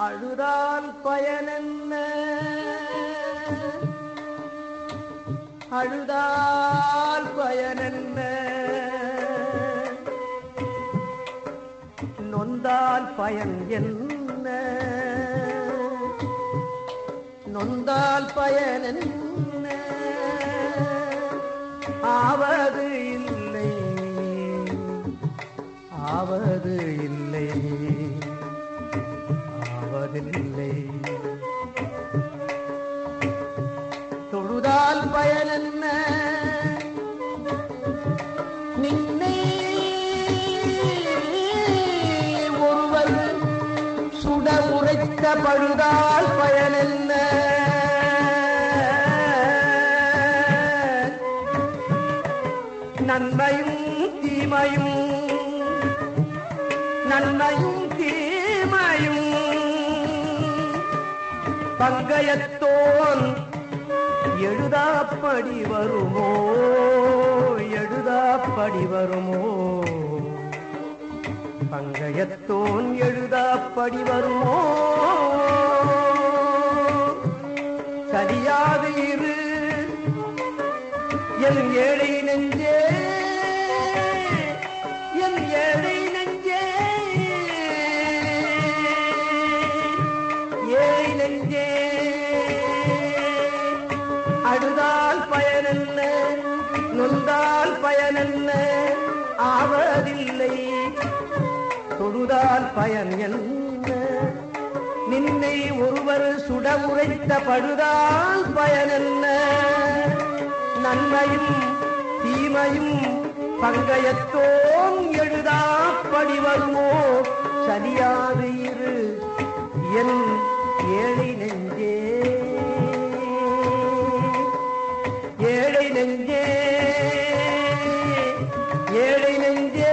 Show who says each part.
Speaker 1: அழுதால் பயனென்ன அழுதால் பயனென்ன நொந்தால் பயன் என்ன? நொந்தால் பயன் என்ன? ஆவது இல்லை. ஆவது இல்லை. பயனில்லை தொழுதால் பயன் என்ன நின்னை ஒருவர் சுட உரைத்த பழுதால் பயன் என்ன நன்மையும் தீமையும் நன்மையும் தீமையும் பங்கயத்தோன் எழுதாப்படி வருமோ? எழுதாப்படி வருமோ? பங்கயத்தோன் எழுதாப்படி வருமோ? சரியாது இரு. என் ஏழை நெஞ்சே என் ஏழை நெஞ்சே அழுதால் பயனென்ன? நொந்தால் பயனென்ன? ஆவதில்லை. தொழுதால் பயன் என்ன? நின்னை ஒருவர் சுட உரைத்த படுதால் பயனென்ன? நன்மையும் தீமையும் பங்கயத்தோம் எழுதாப்படி வருமோ? சரியாது இரு. என் ஏழை நெஞ்சே. ஏழை நெஞ்சே. ஏழை நெஞ்சே.